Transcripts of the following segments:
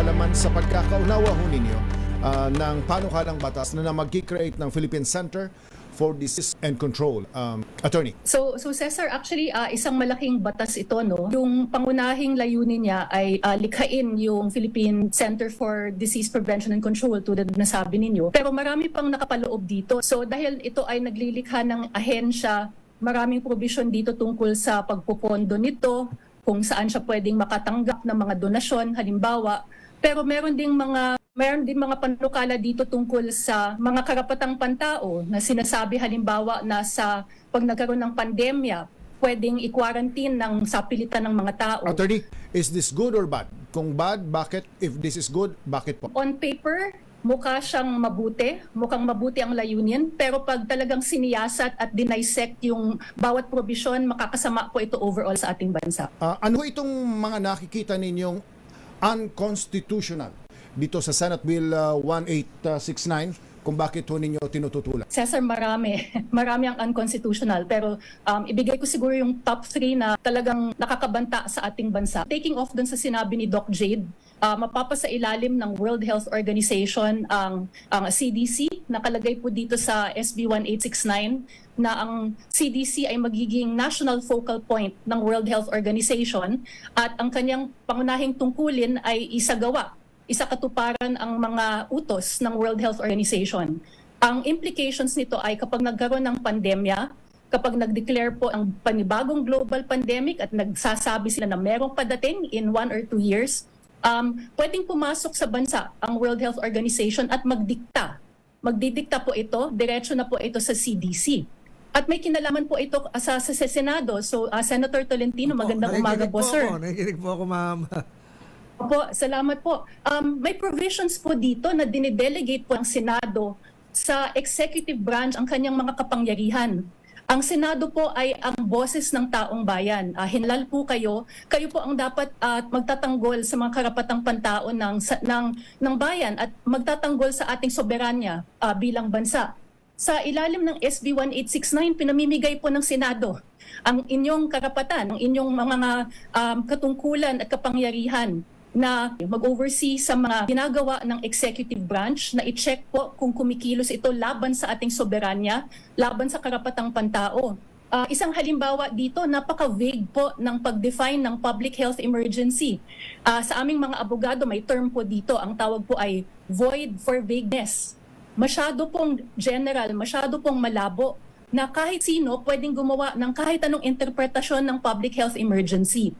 naman sa pagkakaunawa ho ninyo ah, ng panukalang batas na, na mag-create ng Philippine Center for Disease and Control. Um, attorney. So, so Cesar, actually, ah, isang malaking batas ito, no? Yung pangunahing layunin niya ay ah, likhain yung Philippine Center for Disease Prevention and Control, tulad na sabi ninyo. Pero marami pang nakapaloob dito. So, dahil ito ay naglilikha ng ahensya, maraming provision dito tungkol sa pagpupondo nito, kung saan siya pwedeng makatanggap ng mga donasyon, halimbawa. Pero meron ding mga Meron din mga panukala dito tungkol sa mga karapatang pantao na sinasabi halimbawa na sa pag nagkaroon ng pandemya, pwedeng i-quarantine ng sapilitan ng mga tao. Attorney, is this good or bad? Kung bad, bakit? If this is good, bakit po? On paper, mukha siyang mabuti, mukhang mabuti ang layunin, pero pag talagang siniyasat at dinisect yung bawat provision, makakasama po ito overall sa ating bansa. Ah, ano itong mga nakikita ninyong unconstitutional. Dito sa Senate Bill ah, 1869 kung bakit ho ninyo tinututulan? Cesar, marami. Marami ang unconstitutional. Pero um, ibigay ko siguro yung top three na talagang nakakabanta sa ating bansa. Taking off dun sa sinabi ni Doc Jade, uh, mapapasa ilalim ng World Health Organization ang, ang CDC. Nakalagay po dito sa SB 1869 na ang CDC ay magiging national focal point ng World Health Organization at ang kanyang pangunahing tungkulin ay isagawa isa katuparan ang mga utos ng World Health Organization. Ang implications nito ay kapag nagkaroon ng pandemya, kapag nag-declare po ang panibagong global pandemic at nagsasabi sila na merong padating in one or two years, um, pwedeng pumasok sa bansa ang World Health Organization at magdikta. Magdidikta po ito, diretso na po ito sa CDC. At may kinalaman po ito sa, sa, sa Senado. So, uh, Senator Tolentino, magandang umaga Nakikinig po, sir. Ako, nakikinig po ako, ma'am. Opo, salamat po. Um, may provisions po dito na dinidelegate po ang Senado sa executive branch ang kanyang mga kapangyarihan. Ang Senado po ay ang boses ng taong bayan. Ah, hinlal po kayo. Kayo po ang dapat at magtatanggol sa mga karapatang pantao ng, sa, ng, ng bayan at magtatanggol sa ating soberanya ah, bilang bansa. Sa ilalim ng SB 1869, pinamimigay po ng Senado ang inyong karapatan, ang inyong mga um, katungkulan at kapangyarihan na mag-oversee sa mga ginagawa ng executive branch na i-check po kung kumikilos ito laban sa ating soberanya, laban sa karapatang pantao. Ah, isang halimbawa dito, napaka-vague po ng pag-define ng public health emergency. Ah, sa aming mga abogado, may term po dito. Ang tawag po ay void for vagueness. Masyado pong general, masyado pong malabo na kahit sino pwedeng gumawa ng kahit anong interpretasyon ng public health emergency.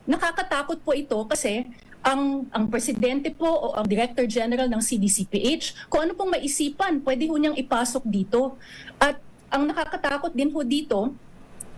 At nakakatakot po ito kasi ang ang presidente po o ang director general ng CDCPH, kung ano pong maisipan, pwede ho niyang ipasok dito. At ang nakakatakot din ho dito,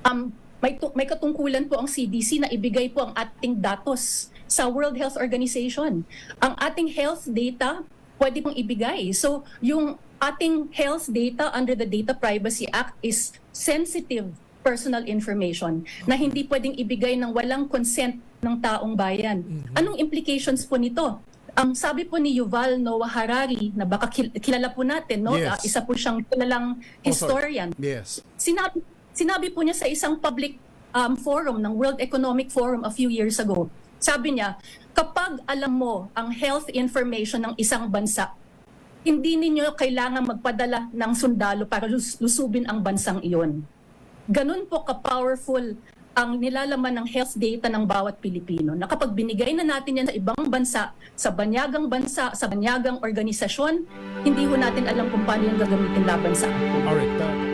um, may, may katungkulan po ang CDC na ibigay po ang ating datos sa World Health Organization. Ang ating health data pwede pong ibigay. So, yung ating health data under the Data Privacy Act is sensitive personal information na hindi pwedeng ibigay ng walang consent ng taong bayan. Anong implications po nito? Ang sabi po ni Yuval Noah Harari na baka kil- kilala po natin, no? Yes. Ah, isa po siyang kilalang historian Yes. sinabi, sinabi po niya sa isang public um, forum ng World Economic Forum a few years ago. Sabi niya, kapag alam mo ang health information ng isang bansa, hindi ninyo kailangan magpadala ng sundalo para lus- lusubin ang bansang iyon. Ganun po ka-powerful ang nilalaman ng health data ng bawat Pilipino. Na kapag binigay na natin yan sa ibang bansa, sa banyagang bansa, sa banyagang organisasyon, hindi ho natin alam kung paano yung gagamitin laban sa atin. Alright. Uh,